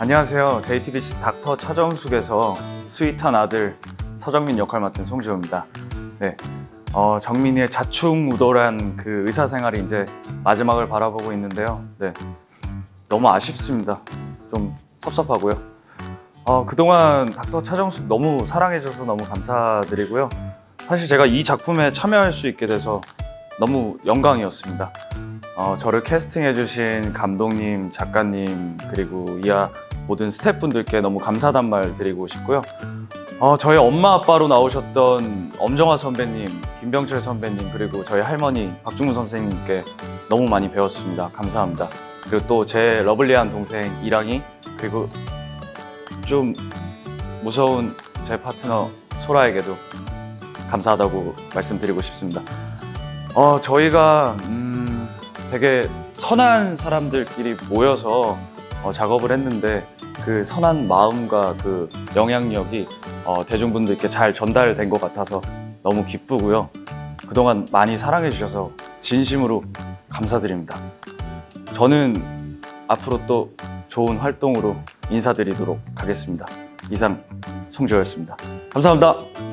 안녕하세요. JTBC 닥터 차정숙에서 스윗한 아들 서정민 역할 맡은 송지호입니다. 네. 어, 정민이의 자충우돌한 그 의사 생활이 이제 마지막을 바라보고 있는데요. 네. 너무 아쉽습니다. 좀 섭섭하고요. 어, 그동안 닥터 차정숙 너무 사랑해줘서 너무 감사드리고요. 사실 제가 이 작품에 참여할 수 있게 돼서 너무 영광이었습니다. 어, 저를 캐스팅해주신 감독님, 작가님, 그리고 이하 모든 스태프분들께 너무 감사한 말 드리고 싶고요. 어, 저희 엄마 아빠로 나오셨던 엄정화 선배님, 김병철 선배님, 그리고 저희 할머니 박중훈 선생님께 너무 많이 배웠습니다. 감사합니다. 그리고 또 제 러블리한 동생 이랑이, 그리고 좀 무서운 제 파트너 소라에게도 감사하다고 말씀드리고 싶습니다. 어, 저희가 음, 되게 선한 사람들끼리 모여서 어, 작업을 했는데 그 선한 마음과 그 영향력이 어, 대중분들께 잘 전달된 것 같아서 너무 기쁘고요. 그동안 많이 사랑해 주셔서 진심으로 감사드립니다. 저는 앞으로 또 좋은 활동으로 인사드리도록 하겠습니다. 이상 송지호였습니다. 감사합니다.